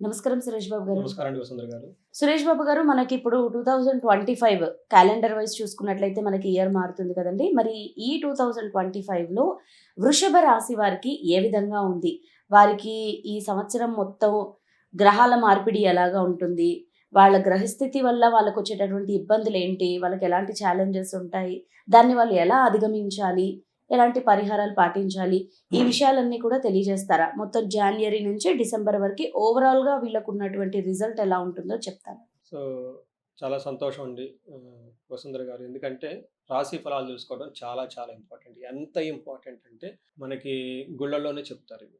నమస్కారం సురేష్ బాబు గారు. నమస్కారం సురేష్ బాబు గారు మనకి ఇప్పుడు two thousand twenty five calendar wise చూసుకున్నట్లయితే మనకి ఇయర్ మారుతుంది కదండి. మరి ఈ టూ థౌజండ్ ట్వంటీ ఫైవ్లో వృషభ రాశి వారికి ఏ విధంగా ఉంది? వారికి ఈ సంవత్సరం మొత్తం గ్రహాల మార్పిడి ఎలాగా ఉంటుంది? వాళ్ళ గ్రహస్థితి వల్ల వాళ్ళకు వచ్చేటటువంటి ఇబ్బందులు ఏంటి? వాళ్ళకి ఎలాంటి ఛాలెంజెస్ ఉంటాయి? దాన్ని వాళ్ళు ఎలా అధిగమించాలి? ఎలాంటి పరిహారాలు పాటించాలి? ఈ విషయాలన్నీ కూడా తెలియజేస్తారా? మొత్తం జనవరి నుంచి డిసెంబర్ వరకు ఓవరాల్గా వీళ్ళకు ఉన్నటువంటి రిజల్ట్ ఎలా ఉంటుందో చెప్తాను సో చాలా సంతోషం అండి వసుంధర గారు. ఎందుకంటే రాశి ఫలాలు చూసుకోవడం చాలా చాలా ఇంపార్టెంట్ ఎంత ఇంపార్టెంట్ అంటే మనకి గుళ్ళల్లోనే చెప్తారు ఇది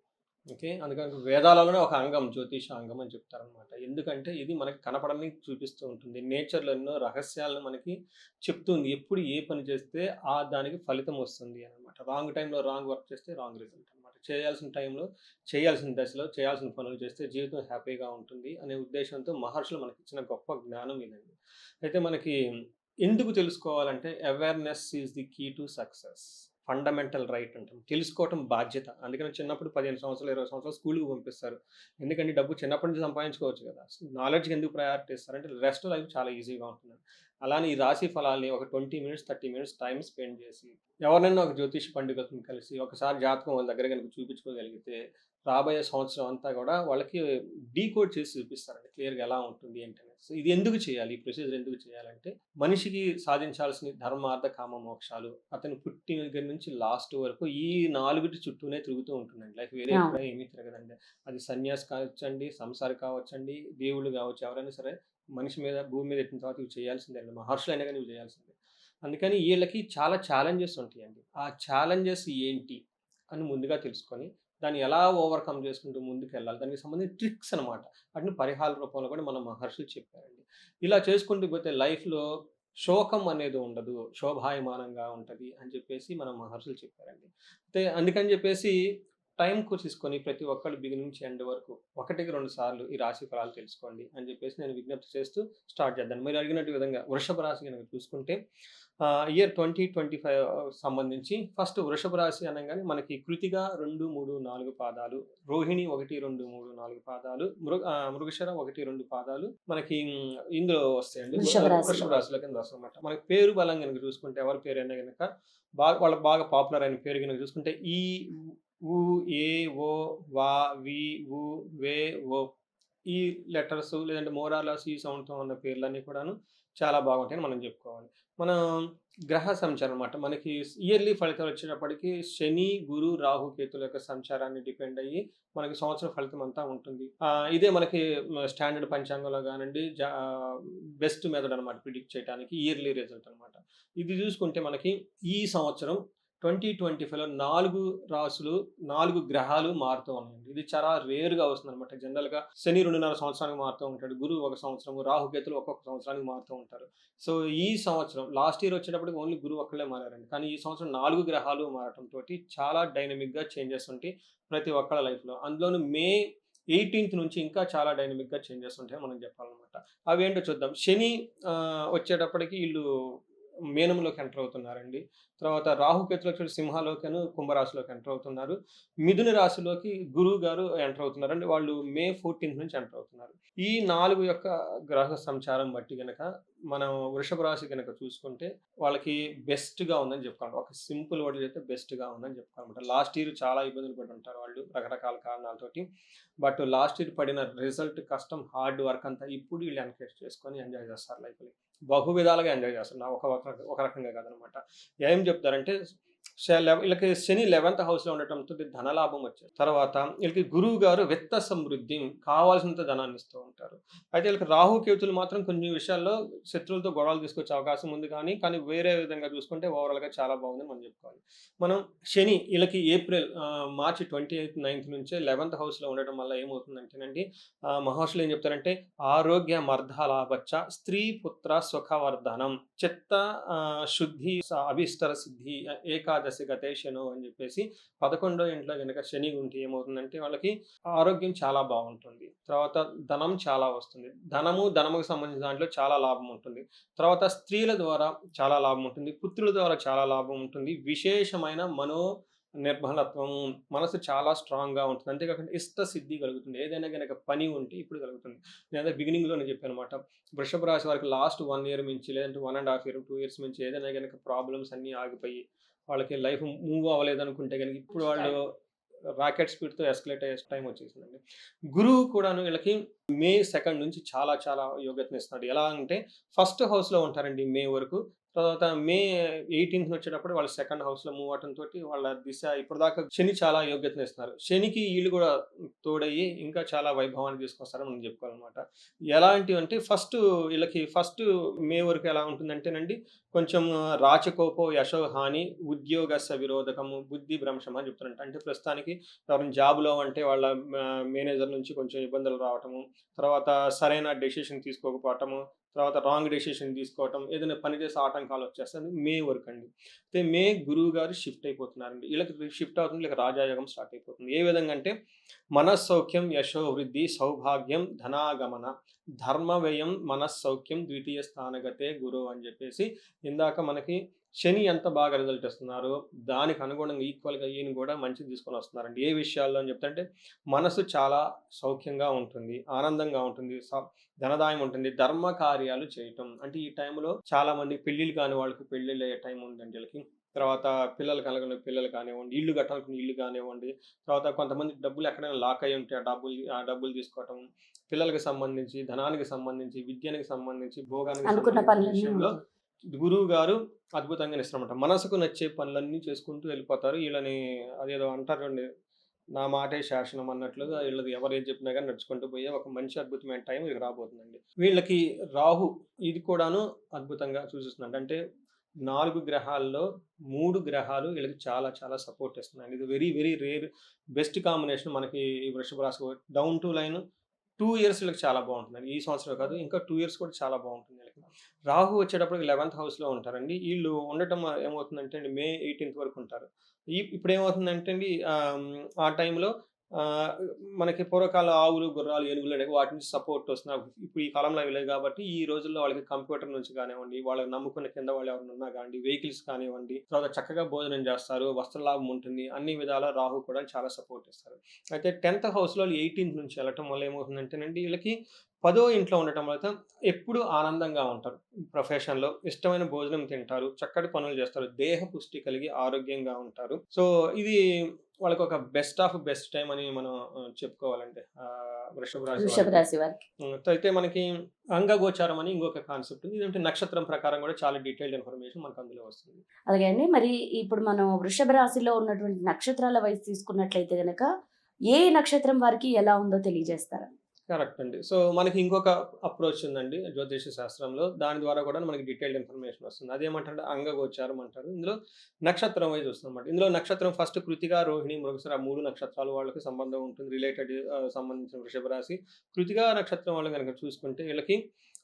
ఓకే? అందుకని వేదాలలోనే ఒక అంగం జ్యోతిష అంగం అని చెప్తారనమాట ఎందుకంటే ఇది మనకి కనపడని చూపిస్తూ ఉంటుంది. నేచర్లో ఎన్నో రహస్యాలను మనకి చెప్తుంది. ఎప్పుడు ఏ పని చేస్తే ఆ దానికి ఫలితం వస్తుంది అనమాట రాంగ్ టైంలో రాంగ్ వర్క్ చేస్తే రాంగ్ రిజల్ట్ అనమాట చేయాల్సిన టైంలో చేయాల్సిన దశలో చేయాల్సిన పనులు చేస్తే జీవితం హ్యాపీగా ఉంటుంది అనే ఉద్దేశంతో మహర్షులు మనకి ఇచ్చిన గొప్ప జ్ఞానం ఇదండి. అయితే మనకి ఎందుకు తెలుసుకోవాలంటే awareness is the key to success fundamental right అంటాం. తెలుసుకోవటం బాధ్యత. అందుకని చిన్నప్పుడు పదిహేను సంవత్సరాలు ఇరవై సంవత్సరాలు స్కూల్కి పంపిస్తారు. ఎందుకంటే డబ్బు చిన్నప్పటి నుంచి సంపాదించుకోవచ్చు కదా. నాలెడ్జ్కి ఎందుకు ప్రయారిటీ ఇస్తారంటే రెస్ట్ లైఫ్ చాలా ఈజీగా ఉంటుంది. అలానే ఈ రాశి ఫలాల్ని ఒక twenty minutes thirty minutes time spend చేసి ఎవరినైనా ఒక జ్యోతిష్ పండితులను కలిసి ఒకసారి జాతకం వాళ్ళ దగ్గర కనుక చూపించుకోగలిగితే రాబోయే సంవత్సరం అంతా కూడా వాళ్ళకి డీకోడ్ చేసి చూపిస్తారండి క్లియర్గా ఎలా ఉంటుంది ఏంటనేది సో ఇది ఎందుకు చేయాలి? ఈ ప్రొసీజర్ ఎందుకు చేయాలంటే మనిషికి సాధించాల్సిన ధర్మార్థ కామ మోక్షాలు అతను పుట్టిన దగ్గర నుంచి లాస్ట్ వరకు ఈ నాలుగుటి చుట్టూనే తిరుగుతూ ఉంటుందండి. లైఫ్ వేరే. ఎక్కడ ఏమీ తిరగదండి. అది సన్యాసి కావచ్చండి సంసారి కావచ్చండి దేవుళ్ళు కావచ్చు ఎవరైనా సరే మనిషి మీద భూమి మీద ఎట్టిన తర్వాత ఇవి చేయాల్సిందే అండి. మహర్షులు అయినా కానీ ఇవి చేయాల్సిందే. అందుకని వీళ్ళకి చాలా ఛాలెంజెస్ ఉంటాయండి. ఆ ఛాలెంజెస్ ఏంటి అని ముందుగా తెలుసుకొని దాన్ని ఎలా ఓవర్కమ్ చేసుకుంటూ ముందుకు వెళ్ళాలి దానికి సంబంధించిన ట్రిక్స్ అనమాట వాటిని పరిహార రూపంలో కూడా మన మహర్షులు చెప్పారండి. ఇలా చేసుకుంటూ పోతే లైఫ్లో శోకం అనేది ఉండదు. శోభాయమానంగా ఉంటుంది అని చెప్పేసి మన మహర్షులు చెప్పారండి. అయితే అందుకని చెప్పేసి టైం తీసుకొని ప్రతి ఒక్కళ్ళు బిగినింగ్ నుంచి ఎండ్ వరకు ఒకటికి రెండు సార్లు ఈ రాశి ఫలాలు తెలుసుకోండి అని చెప్పేసి నేను విజ్ఞప్తి చేస్తూ స్టార్ట్ చేద్దాను మీరు అడిగినట్టు విధంగా వృషభ రాశి కనుక చూసుకుంటే ఇయర్ ట్వంటీ ట్వంటీ ఫైవ్ సంబంధించి ఫస్ట్ వృషభ రాశి అనగానే మనకి కృతిగా రెండు మూడు నాలుగు పాదాలు రోహిణి ఒకటి రెండు మూడు నాలుగు పాదాలు మృగ మృగశిర ఒకటి రెండు పాదాలు మనకి ఇందులో వస్తాయండి వృషభ రాశిలో. వృషభ రాశిలో కింద వస్తాయి అనమాట మనకి పేరు బలం కనుక చూసుకుంటే ఎవరి పేరు అయినా కనుక బాగా వాళ్ళకి బాగా పాపులర్ అయిన పేరు కనుక చూసుకుంటే ఈ ఉ ఏ ఓ వా వి ఉ వే ఓ ఈ లెటర్స్ లేదంటే మోరాలాస్ ఈ సౌండ్తో ఉన్న పేర్లన్నీ కూడాను చాలా బాగుంటాయని మనం చెప్పుకోవాలి. మనం గ్రహ సంచారం అనమాట మనకి ఇయర్లీ ఫలితాలు వచ్చేటప్పటికి శని గురు రాహు కేతుల యొక్క సంచారాన్ని డిపెండ్ అయ్యి మనకి సంవత్సర ఫలితం అంతా ఉంటుంది. ఇదే మనకి స్టాండర్డ్ పంచాంగంలో కానివ్వండి బెస్ట్ మెథడ్ అనమాట ప్రిడిక్ట్ చేయడానికి ఇయర్లీ రిజల్ట్ అనమాట ఇది చూసుకుంటే మనకి ఈ సంవత్సరం ట్వంటీ ట్వంటీ ఫైవ్లో నాలుగు రాసులు నాలుగు గ్రహాలు మారుతూ ఉన్నాయండి. ఇది చాలా రేరుగా వస్తుంది అనమాట జనరల్గా శని రెండున్నర సంవత్సరానికి మారుతూ ఉంటాడు. గురువు ఒక సంవత్సరం రాహుకేతులు ఒక్కొక్క సంవత్సరానికి మారుతూ ఉంటారు. సో ఈ సంవత్సరం లాస్ట్ ఇయర్ వచ్చేటప్పటికి ఓన్లీ గురువు ఒక్కళ్ళే మారారండి. కానీ ఈ సంవత్సరం నాలుగు గ్రహాలు మారటంతో చాలా డైనమిక్గా చేంజెస్ ఉంటాయి ప్రతి ఒక్కళ్ళ లైఫ్లో. అందులోనూ మే ఎయిటీన్త్ నుంచి ఇంకా చాలా డైనమిక్గా చేంజెస్ ఉంటాయి మనం చెప్పాలన్నమాట. అవి ఏంటో చూద్దాం. శని వచ్చేటప్పటికి వీళ్ళు మేనంలోకి ఎంటర్ అవుతున్నారండి. తర్వాత రాహుకేతులు వచ్చి సింహలోకి కుంభరాశిలోకి ఎంటర్ అవుతున్నారు. మిథున రాశిలోకి గురువు గారు ఎంటర్ అవుతున్నారు అంటే వాళ్ళు మే ఫోర్టీన్త్ నుంచి ఎంటర్ అవుతున్నారు. ఈ నాలుగు యొక్క గ్రహ సంచారం బట్టి గనక మనం వృషభ రాశి కనుక చూసుకుంటే వాళ్ళకి బెస్ట్గా ఉందని చెప్పుకోవాలి. ఒక సింపుల్ వర్డ్ అయితే బెస్ట్గా ఉందని చెప్పుకోవాలన్నమాట. లాస్ట్ ఇయర్ చాలా ఇబ్బందులు పడి ఉంటారు వాళ్ళు రకరకాల కారణాలతోటి. బట్ లాస్ట్ ఇయర్ పడిన రిజల్ట్ కష్టం హార్డ్ వర్క్ అంతా ఇప్పుడు వీళ్ళు ఎన్కరేజ్ చేసుకొని ఎంజాయ్ చేస్తారు లైఫ్లో. బహు విధాలుగా ఎంజాయ్ చేస్తున్నా ఒక ఒక- రకంగా కాదనమాట. ఏం చెప్తారంటే వీళ్ళకి శని లెవెంత్ హౌస్లో ఉండటంతో ధనలాభం వచ్చేది. తర్వాత వీళ్ళకి గురువు గారు విత్త సమృద్ధి కావాల్సినంత ధనాన్ని ఇస్తూ ఉంటారు. అయితే వీళ్ళకి రాహు కేతులు మాత్రం కొన్ని విషయాల్లో శత్రువులతో గొడవలు తీసుకొచ్చే అవకాశం ఉంది కానీ కానీ వేరే విధంగా చూసుకుంటే ఓవరాల్గా చాలా బాగుంది మనం చెప్పుకోవాలి. మనం శని వీళ్ళకి April March twenty eighth ninth నుంచే లెవెంత్ హౌస్లో ఉండటం వల్ల ఏమవుతుందంటేనండి మహర్షులు ఏం చెప్తారంటే ఆరోగ్య మర్ధలాభచ్చ స్త్రీ పుత్ర సుఖవర్ధనం చిత్త శుద్ధి అభిష్టర సిద్ధి ఏకాదశి గతేశను అని చెప్పేసి పదకొండో ఇంట్లో కనుక శని ఉంటే ఏమవుతుందంటే వాళ్ళకి ఆరోగ్యం చాలా బాగుంటుంది. తర్వాత ధనం చాలా వస్తుంది. ధనము ధనముకు సంబంధించిన దాంట్లో చాలా లాభం ఉంటుంది. తర్వాత స్త్రీల ద్వారా చాలా లాభం ఉంటుంది. పుత్రుల ద్వారా చాలా లాభం ఉంటుంది. విశేషమైన మనో నిర్మలత్వం మనసు చాలా స్ట్రాంగ్గా ఉంటుంది. అంతేకాకుండా ఇష్ట సిద్ధి కలుగుతుంది. ఏదైనా కనుక పని ఉంటే ఇప్పుడు కలుగుతుంది. నేను అదే బిగినింగ్లోనే చెప్పాను అనమాట వృషభ రాశి వారికి లాస్ట్ వన్ ఇయర్ నుంచి లేదంటే one and half year two years నుంచి ఏదైనా కనుక ప్రాబ్లమ్స్ అన్నీ ఆగిపోయి వాళ్ళకి లైఫ్ మూవ్ అవ్వలేదు అనుకుంటే కనుక ఇప్పుడు వాళ్ళు రాకెట్ స్పీడ్తో ఎస్కలేట్ అయ్యే టైం వచ్చేసిందండి. గురువు కూడాను వీళ్ళకి మే సెకండ్ నుంచి చాలా చాలా యోగ్యతను ఇస్తున్నాడు ఎలా అంటే ఫస్ట్ హౌస్లో ఉంటారండి మే వరకు. తర్వాత మే ఎయిటీన్త్ వచ్చేటప్పుడు వాళ్ళ సెకండ్ హౌస్లో మూవ్ అవటం తోటి వాళ్ళ దిశ ఇప్పటిదాకా శని చాలా యోగ్యతను ఇస్తున్నారు. శనికి వీళ్ళు కూడా తోడయ్యి ఇంకా చాలా వైభవాన్ని తీసుకొస్తారని మనం చెప్పుకోవాలన్నమాట. ఎలాంటివి అంటే ఫస్ట్ వీళ్ళకి ఫస్ట్ మే వరకు ఎలా ఉంటుందంటేనండి కొంచెం రాచకోపో యశో హాని ఉద్యోగ విరోధకము బుద్ధి భ్రంశం అని చెప్తున్నట్టు అంటే ప్రస్తుతానికి ఎవరైనా జాబ్లో అంటే వాళ్ళ మేనేజర్ నుంచి కొంచెం ఇబ్బందులు రావటము తర్వాత సరైన డెసిషన్ తీసుకోకపోవటము తర్వాత రాంగ్ డెసిషన్ తీసుకోవటం ఏదైనా పని చేసే ఆటంకాలు వచ్చేస్తుంది మే వరకు అండి. అయితే మే గురువు గారు షిఫ్ట్ అయిపోతున్నారండి. వీళ్ళకి షిఫ్ట్ అవుతుంది వీళ్ళకి రాజాయోగం స్టార్ట్ అయిపోతుంది. ఏ విధంగా అంటే మనస్సౌఖ్యం యశో వృద్ధి సౌభాగ్యం ధనాగమన. ధర్మ వ్యయం మనస్సౌఖ్యం ద్వితీయ స్థానగతే గురువు అని చెప్పేసి ఇందాక మనకి శని ఎంత బాగా రిజల్ట్ ఇస్తున్నారు దానికి అనుగుణంగా ఈక్వల్గా ఈయన కూడా మంచిది తీసుకొని వస్తున్నారండి. ఏ విషయాల్లో అని చెప్తుంటే మనసు చాలా సౌఖ్యంగా ఉంటుంది ఆనందంగా ఉంటుంది ధనదాయం ఉంటుంది ధర్మ కార్యాలు చేయటం. అంటే ఈ టైంలో చాలా మంది పెళ్ళిళ్ళు కాని వాళ్ళకి పెళ్ళిళ్ళు అయ్యే టైం ఉందండి వీళ్ళకి. తర్వాత పిల్లలు కలగని పిల్లలు కానివ్వండి ఇల్లు కట్టాలనుకున్న ఇల్లు కానివ్వండి తర్వాత కొంతమంది డబ్బులు ఎక్కడైనా లాక్ అయి ఉంటే ఆ డబ్బులు ఆ డబ్బులు తీసుకోవటం పిల్లలకి సంబంధించి ధనానికి సంబంధించి విద్యానికి సంబంధించి భోగానికి విషయంలో. గురువు గారు అద్భుతంగా ఇస్తారన్నమాట మనసుకు నచ్చే పనులన్నీ చేసుకుంటూ వెళ్ళిపోతారు. వీళ్ళని అదేదో అంటారు నా మాటే శాసనం అన్నట్లుగా వీళ్ళది ఎవరు ఏం చెప్పినా కానీ నడుచుకుంటూ పోయే ఒక మంచి అద్భుతమైన టైం ఇది రాబోతుందండి. వీళ్ళకి రాహు ఇది కూడాను అద్భుతంగా సూచిస్తుంది అంటే నాలుగు గ్రహాల్లో మూడు గ్రహాలు వీళ్ళకి చాలా చాలా సపోర్ట్ ఇస్తున్నాయి ఇది very very rare best combination మనకి ఈ వృషభ రాశి down to line two years వీళ్ళకి చాలా బాగుంటుంది. ఈ సంవత్సరం కాదు ఇంకా టూ ఇయర్స్ కూడా చాలా బాగుంటుంది వీళ్ళకి. రాహు వచ్చేటప్పటికి లెవెన్త్ హౌస్లో ఉంటారండి. వీళ్ళు ఉండటం ఏమవుతుందంటే అండి మే ఎయిటీన్త్ వరకు ఉంటారు. ఈ ఇప్పుడు ఏమవుతుందంటే అండి ఆ టైంలో మనకి పూర్వకాల ఆవులు గుర్రాలు ఏనుగులు అనేవి వాటి నుంచి సపోర్ట్ వస్తున్నారు ఇప్పుడు ఈ కాలంలో అవి లేవు కాబట్టి ఈ రోజుల్లో వాళ్ళకి కంప్యూటర్ నుంచి కానివ్వండి వాళ్ళకి నమ్ముకున్న కింద వాళ్ళు ఎవరైనా ఉన్నా కానివ్వండి వెహికల్స్ కానివ్వండి తర్వాత చక్కగా భోజనం చేస్తారు వస్త్రలాభం ఉంటుంది అన్ని విధాల రాహు కూడా చాలా సపోర్ట్ ఇస్తారు. అయితే టెన్త్ హౌస్లో ఎయిటీన్త్ నుంచి వెళ్ళటం వల్ల ఏమవుతుందంటేనండి వీళ్ళకి పదో ఇంట్లో ఉండటం వల్ల ఎప్పుడు ఆనందంగా ఉంటారు. ప్రొఫెషన్లో ఇష్టమైన భోజనం తింటారు చక్కటి పనులు చేస్తారు దేహ పుష్టి కలిగి ఆరోగ్యంగా ఉంటారు. సో ఇది వాళ్ళకి ఒక బెస్ట్ ఆఫ్ బెస్ట్ టైం అని మనం చెప్పుకోవాలంటే వృషభ రాశి వారికి అయితే మనకి అంగగోచారం అని ఇంకొక కాన్సెప్ట్. ఉంది ఇదంటే నక్షత్రం ప్రకారం కూడా చాలా డీటెయిల్డ్ ఇన్ఫర్మేషన్ మనకు అందులో వస్తుంది. అలాగే అండి మరి ఇప్పుడు మనం వృషభ రాశిలో ఉన్నటువంటి నక్షత్రాల వయసు తీసుకున్నట్లయితే గనక ఏ నక్షత్రం వారికి ఎలా ఉందో తెలియజేస్తారా? కరెక్ట్ అండి. సో మనకి ఇంకొక అప్రోచ్ ఉందండి జ్యోతిష శాస్త్రంలో. దాని ద్వారా కూడా మనకి డీటెయిల్డ్ ఇన్ఫర్మేషన్ వస్తుంది. అదేమంటారు అంగగోచారం అంటారు. ఇందులో నక్షత్రం వైజ్ వస్తుంది అనమాట ఇందులో నక్షత్రం ఫస్ట్ కృతిగా రోహిణి మృగసర ఆ మూడు నక్షత్రాలు వాళ్ళకి సంబంధం ఉంటుంది. రిలేటెడ్ సంబంధించిన వృషభ రాశి. కృతిగా నక్షత్రం వాళ్ళు కనుక చూసుకుంటే వీళ్ళకి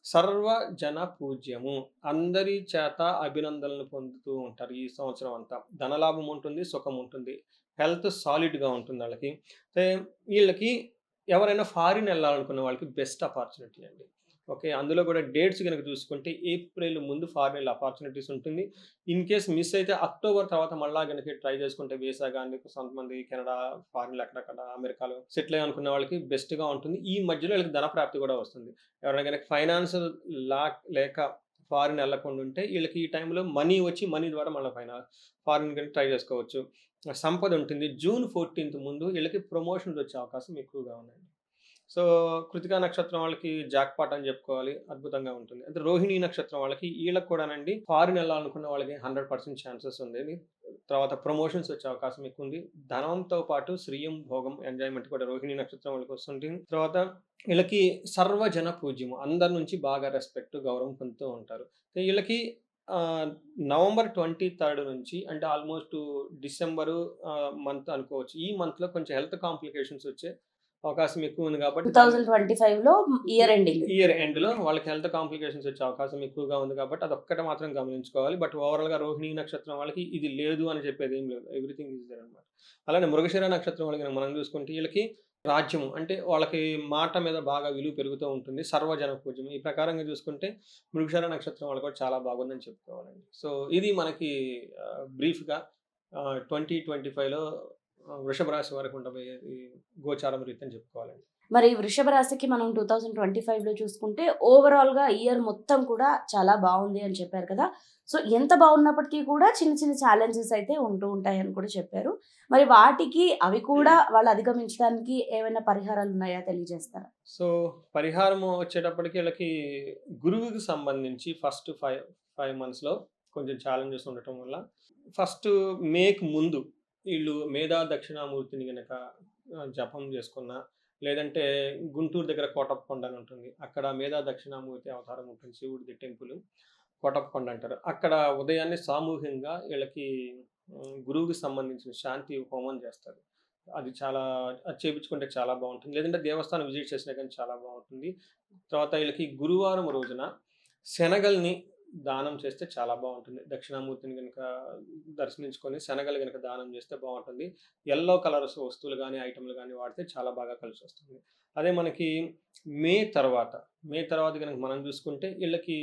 సర్వ జన పూజ్యము. అందరి చేత అభినందనలు పొందుతూ ఉంటారు ఈ సంవత్సరం అంతా. ధనలాభం ఉంటుంది సుఖం ఉంటుంది. హెల్త్ సాలిడ్గా ఉంటుంది వాళ్ళకి. అయితే వీళ్ళకి ఎవరైనా ఫారిన్ వెళ్ళాలనుకున్న వాళ్ళకి బెస్ట్ ఆపర్చునిటీ అండి. ఓకే అందులో కూడా డేట్స్ కనుక చూసుకుంటే ఏప్రిల్ ముందు ఫారిన్ వెళ్ళే ఆపర్చునిటీస్ ఉంటుంది. ఇన్ కేస్ మిస్ అయితే అక్టోబర్ తర్వాత మళ్ళా కనుక ట్రై చేసుకుంటే వీసా కానీ కొంతమంది కెనడా ఫారిన్ అక్కడక్కడ అమెరికాలో సెటిల్ అనుకున్న వాళ్ళకి బెస్ట్గా ఉంటుంది. ఈ మధ్యలో వీళ్ళకి ధన ప్రాప్తి కూడా వస్తుంది. ఎవరైనా కనుక ఫైనాన్షియల్ లా లేక ఫారిన్ వెళ్ళకుండా ఉంటే వీళ్ళకి ఈ టైంలో మనీ వచ్చి మనీ ద్వారా మళ్ళీ ఫైనాన్స్ ఫారిన్ కనుక ట్రై చేసుకోవచ్చు. సంపద ఉంటుంది జూన్ ఫోర్టీన్త్ ముందు వీళ్ళకి ప్రమోషన్స్ వచ్చే అవకాశం ఎక్కువగా ఉన్నాయండి సో కృతికా నక్షత్రం వాళ్ళకి జాక్పాట్ అని చెప్పుకోవాలి. అద్భుతంగా ఉంటుంది. అంటే రోహిణి నక్షత్రం వాళ్ళకి వీళ్ళకి కూడానండి ఫారిన్ వెళ్ళాలనుకున్న వాళ్ళకి హండ్రెడ్ పర్సెంట్ ఛాన్సెస్ ఉంది తర్వాత ప్రమోషన్స్ వచ్చే అవకాశం ఎక్కువ ఉంది. ధనంతో పాటు శ్రీయం భోగం ఎంజాయ్మెంట్ కూడా రోహిణి నక్షత్రం వాళ్ళకి వస్తుంటుంది. తర్వాత వీళ్ళకి సర్వజన పూజ్యం అందరి నుంచి బాగా రెస్పెక్ట్ గౌరవం పొందుతూ ఉంటారు. వీళ్ళకి నవంబర్ ట్వంటీ థర్డ్ నుంచి అంటే ఆల్మోస్ట్ డిసెంబరు మంత్ అనుకోవచ్చు. ఈ మంత్లో కొంచెం హెల్త్ కాంప్లికేషన్స్ వచ్చే అవకాశం ఎక్కువ ఉంది టూ కాబట్టి థౌజండ్ ట్వంటీ ఫైవ్లో ఇయర్ ఎండింగ్. ఇయర్ ఎండ్లో వాళ్ళకి హెల్త్ కాంప్లికేషన్స్ వచ్చే అవకాశం ఎక్కువగా ఉంది కాబట్టి అదొక్కటే మాత్రం గమనించుకోవాలి. బట్ ఓవరాల్గా రోహిణి నక్షత్రం వాళ్ళకి ఇది లేదు అని చెప్పేది ఏం లేదు. ఎవ్రీథింగ్ ఈజ్ దేర్ అనమాట అలానే మృగశిర నక్షత్రం వాళ్ళకి మనం చూసుకుంటే వీళ్ళకి రాజ్యము. అంటే వాళ్ళకి మాట మీద బాగా విలువ పెరుగుతూ ఉంటుంది. సర్వజన పూజ్యం ఈ ప్రకారంగా చూసుకుంటే మృగశర నక్షత్రం వాళ్ళకి కూడా చాలా బాగుందని చెప్పుకోవాలండి. సో ఇది మనకి బ్రీఫ్గా ట్వంటీ ట్వంటీ ఫైవ్లో వృషభ రాశి వరకు ఉండబోయే గోచారం రీతి అని చెప్పుకోవాలండి. మరి వృషభ రాశికి మనం టూ థౌజండ్ ట్వంటీ ఫైవ్లో చూసుకుంటే ఓవరాల్గా ఇయర్ మొత్తం కూడా చాలా బాగుంది అని చెప్పారు కదా. సో ఎంత బాగున్నప్పటికీ కూడా చిన్న చిన్న ఛాలెంజెస్ అయితే ఉంటూ ఉంటాయని కూడా చెప్పారు. మరి వాటికి అవి కూడా వాళ్ళు అధిగమించడానికి ఏమైనా పరిహారాలు ఉన్నాయా తెలియజేస్తారా? సో పరిహారం వచ్చేటప్పటికి వీళ్ళకి గురువుకి సంబంధించి ఫస్ట్ ఫైవ్ ఫైవ్ మంత్స్లో కొంచెం ఛాలెంజెస్ ఉండటం వల్ల ఫస్ట్ మేక్ ముందు వీళ్ళు మేధా దక్షిణామూర్తిని కనుక జపం చేసుకున్న లేదంటే గుంటూరు దగ్గర కోటప్పకొండ అని ఉంటుంది. అక్కడ మేధా దక్షిణామూర్తి అవతారం ఉంటుంది శివుడిది టెంపుల్. కోటప్పకొండ అంటారు అక్కడ ఉదయాన్నే సామూహికంగా వీళ్ళకి గురువుకి సంబంధించిన శాంతి హోమం చేస్తారు. అది చాలా అది చేయించుకుంటే చాలా బాగుంటుంది. లేదంటే దేవస్థానం విజిట్ చేసినా కానీ చాలా బాగుంటుంది. తర్వాత వీళ్ళకి గురువారం రోజున శనగల్ని దానం చేస్తే చాలా బాగుంటుంది. దక్షిణామూర్తిని కనుక దర్శించుకొని శనగలు కనుక దానం చేస్తే బాగుంటుంది. ఎల్లో కలర్స్ వస్తువులు కానీ ఐటమ్లు కానీ వాడితే చాలా బాగా కలిసి వస్తుంది. అదే మనకి మే తర్వాత మే తర్వాత కనుక మనం చూసుకుంటే వీళ్ళకి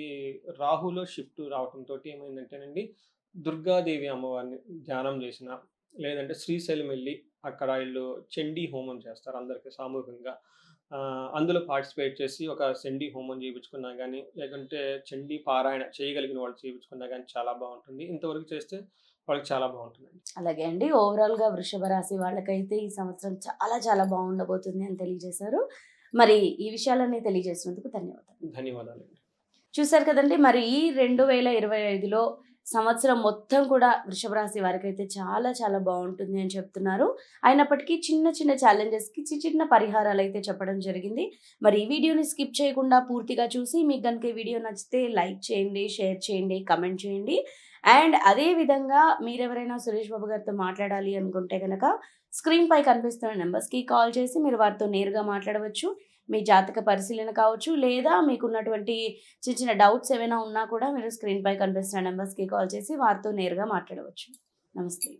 రాహులో షిఫ్ట్ రావడంతో ఏమైందంటేనండి దుర్గాదేవి అమ్మవారిని ధ్యానం చేసిన లేదంటే శ్రీశైలం వెళ్ళి అక్కడ వీళ్ళు చండీ హోమం చేస్తారు అందరికీ సామూహికంగా. అందులో పార్టిసిపేట్ చేసి ఒక చండీ హోమం చేయించుకున్నా కానీ లేకుంటే చండీ పారాయణ చేయగలిగిన వాళ్ళు చేయించుకున్నా కానీ చాలా బాగుంటుంది. ఇంతవరకు చేస్తే వాళ్ళకి చాలా బాగుంటుంది అలాగే అండి. ఓవరాల్గా వృషభ రాశి వాళ్ళకైతే ఈ సంవత్సరం చాలా చాలా బాగుండబోతుంది అని తెలియజేశారు. మరి ఈ విషయాలన్నీ తెలియజేసినందుకు ధన్యవాదాలు. ధన్యవాదాలు చూశారు కదండి మరి ఈ రెండు వేల ఇరవై ఐదులో సంవత్సరం మొత్తం కూడా వృషభ రాశి వారికి అయితే చాలా చాలా బాగుంటుంది అని చెప్తున్నారు. అయినప్పటికీ చిన్న చిన్న ఛాలెంజెస్కి చిన్న చిన్న పరిహారాలు అయితే చెప్పడం జరిగింది. మరి ఈ వీడియోని స్కిప్ చేయకుండా పూర్తిగా చూసి మీకు కనుక ఈ వీడియో నచ్చితే లైక్ చేయండి షేర్ చేయండి కమెంట్ చేయండి. అండ్ అదే విధంగా మీరెవరైనా సురేష్ బాబు గారితో మాట్లాడాలి అనుకుంటే కనుక స్క్రీన్ పై కనిపిస్తున్న నెంబర్స్కి కాల్ చేసి మీరు వారితో నేరుగా మాట్లాడవచ్చు. మీ జాతక పరిశీలన కావచ్చు లేదా మీకున్నటువంటి చిన్న చిన్న డౌట్స్ ఏమైనా ఉన్నా కూడా మీరు స్క్రీన్పై కనిపిస్తున్న నెంబర్స్కి కాల్ చేసి వారితో నేరుగా మాట్లాడవచ్చు. నమస్తే.